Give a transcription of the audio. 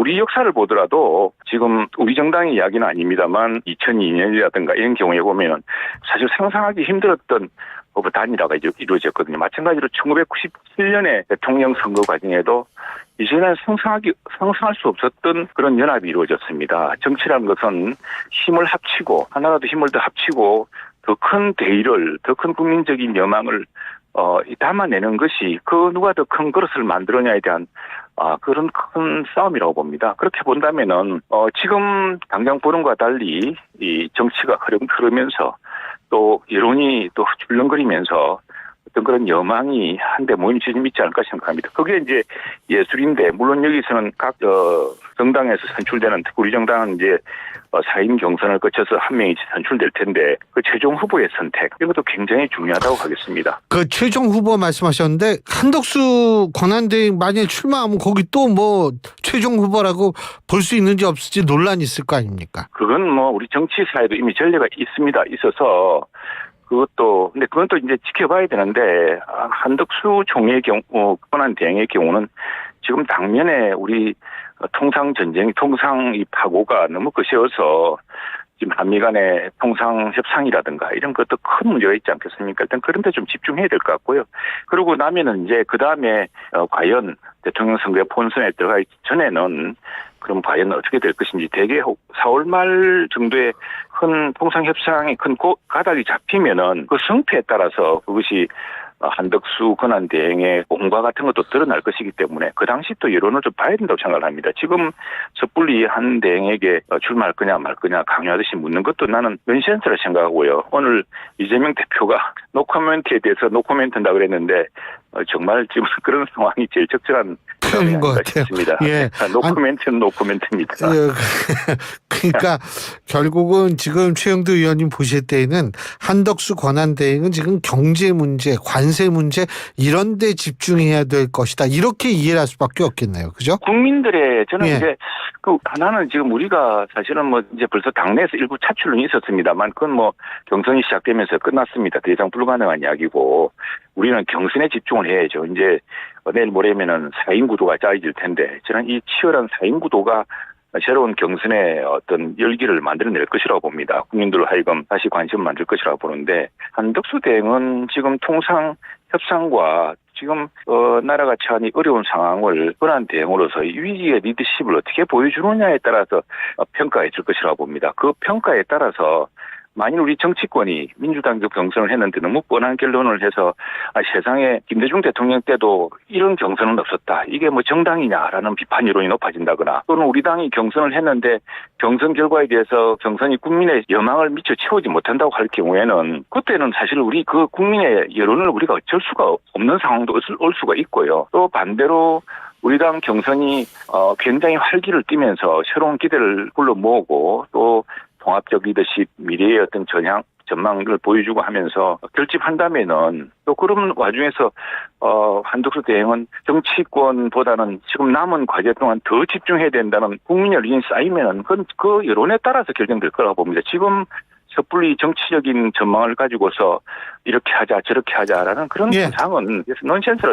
우리 역사를 보더라도 지금 우리 정당의 이야기는 아닙니다만 2002년이라든가 이런 경우에 보면은 사실 상상하기 힘들었던 법 단일화가 이루- 이루어졌거든요. 마찬가지로 1997년에 대통령 선거 과정에도 이전에 상상하기 상상할 수 없었던 그런 연합이 이루어졌습니다. 정치라는 것은 힘을 합치고 하나라도 힘을 더 합치고 더 큰 대의를 더 큰 국민적인 여망을 어, 이 담아내는 것이 그 누가 더 큰 그릇을 만들었냐에 대한 아, 그런 큰 싸움이라고 봅니다. 그렇게 본다면은, 어, 지금 당장 보는과 달리 이 정치가 흐르, 흐르면서 또 여론이 또 줄렁거리면서 어떤 그런 여망이 한데 모임처럼 있지 않을까 생각합니다. 그게 이제 예술인데, 물론 여기서는 각, 어, 정당에서 선출되는, 우리 정당은 이제 어, 4인 경선을 거쳐서 한 명이 선출될 텐데, 그 최종 후보의 선택, 이것도 굉장히 중요하다고 하겠습니다. 그 최종 후보 말씀하셨는데 한덕수 권한대행 만약에 출마하면 거기 또 뭐 최종 후보라고 볼 수 있는지 없을지 논란이 있을 거 아닙니까? 그건 뭐 우리 정치사에도 이미 전례가 있습니다. 있어서 그것도 근데 그건 또 이제 지켜봐야 되는데 아, 한덕수 총리의 경우 어, 권한 대행의 경우는 지금 당면에 우리 어, 통상 전쟁, 통상 이 파고가 너무 거세어서 지금 한미 간의 통상 협상이라든가 이런 것도 큰 문제가 있지 않겠습니까? 일단 그런 데 좀 집중해야 될 것 같고요. 그러고 나면은 이제 그 다음에 어, 과연 대통령 선거에 본선에 들어가기 전에는 그럼 과연 어떻게 될 것인지 대개 4월 말 정도에 큰 통상 협상이 큰 고- 가닥이 잡히면은 그 성패에 따라서 그것이 어, 한덕수 권한 대행의 공과 같은 것도 드러날 것이기 때문에 그 당시 또 여론을 좀 봐야 된다고 생각을 합니다. 지금 섣불리 한 대행에게 어, 출마할 거냐 말 거냐 강요하듯이 묻는 것도 나는 넌센스라 생각하고요. 오늘 이재명 대표가 노코멘트에 대해서 노코멘트한다 그랬는데 어, 정말 지금 그런 상황이 제일 적절한 표현인 것 같아요. 싶습니다. 예. 노코멘트는 노코멘트입니다. 그, 그러니까 결국은 지금 최영두 의원님 보실 때에는 한덕수 권한대행은 지금 경제 문제, 관세 문제 이런 데 집중해야 될 것이다. 이렇게 이해할 수밖에 없겠네요. 그죠? 국민들의 저는 예. 이제 그 하나는 지금 우리가 사실은 뭐 이제 벌써 당내에서 일부 차출은 있었습니다만 그건 뭐 경선이 시작되면서 끝났습니다. 더 이상 불가능한 이야기고 우리는 경선에 집중을 해야죠. 이제 내일 모레면은 4인 구도가 짜여질 텐데 저는 이 치열한 4인 구도가 새로운 경선의 어떤 열기를 만들어낼 것이라고 봅니다. 국민들 하여금 다시 관심을 만들 것이라고 보는데 한덕수 대행은 지금 통상 협상과 지금 어, 나라가 처한 이 어려운 상황을 권한 대응으로서 이 위기의 리더십을 어떻게 보여주느냐에 따라서 어, 평가해 줄 것이라고 봅니다. 그 평가에 따라서 만일 우리 정치권이 민주당적 경선을 했는데 너무 뻔한 결론을 해서 아, 세상에 김대중 대통령 때도 이런 경선은 없었다. 이게 뭐 정당이냐라는 비판 여론이 높아진다거나 또는 우리 당이 경선을 했는데 경선 결과에 대해서 경선이 국민의 여망을 미처 채우지 못한다고 할 경우에는 그때는 사실 우리 그 국민의 여론을 우리가 어쩔 수가 없는 상황도 올 수- 올 수가 있고요. 또 반대로 우리 당 경선이 어, 굉장히 활기를 띠면서 새로운 기대를 불러 모으고 또 통합적 리더십 미래의 어떤 전향 전망을 보여주고 하면서 결집한다면은 또 그런 와중에서 어 한덕수 대행은 정치권보다는 지금 남은 과제 동안 더 집중해야 된다는 국민의 의견이 쌓이면은 그건 그 여론에 따라서 결정될 거라고 봅니다. 지금 섣불리 정치적인 전망을 가지고서 이렇게 하자 저렇게 하자라는 그런 예. 상은 논센스라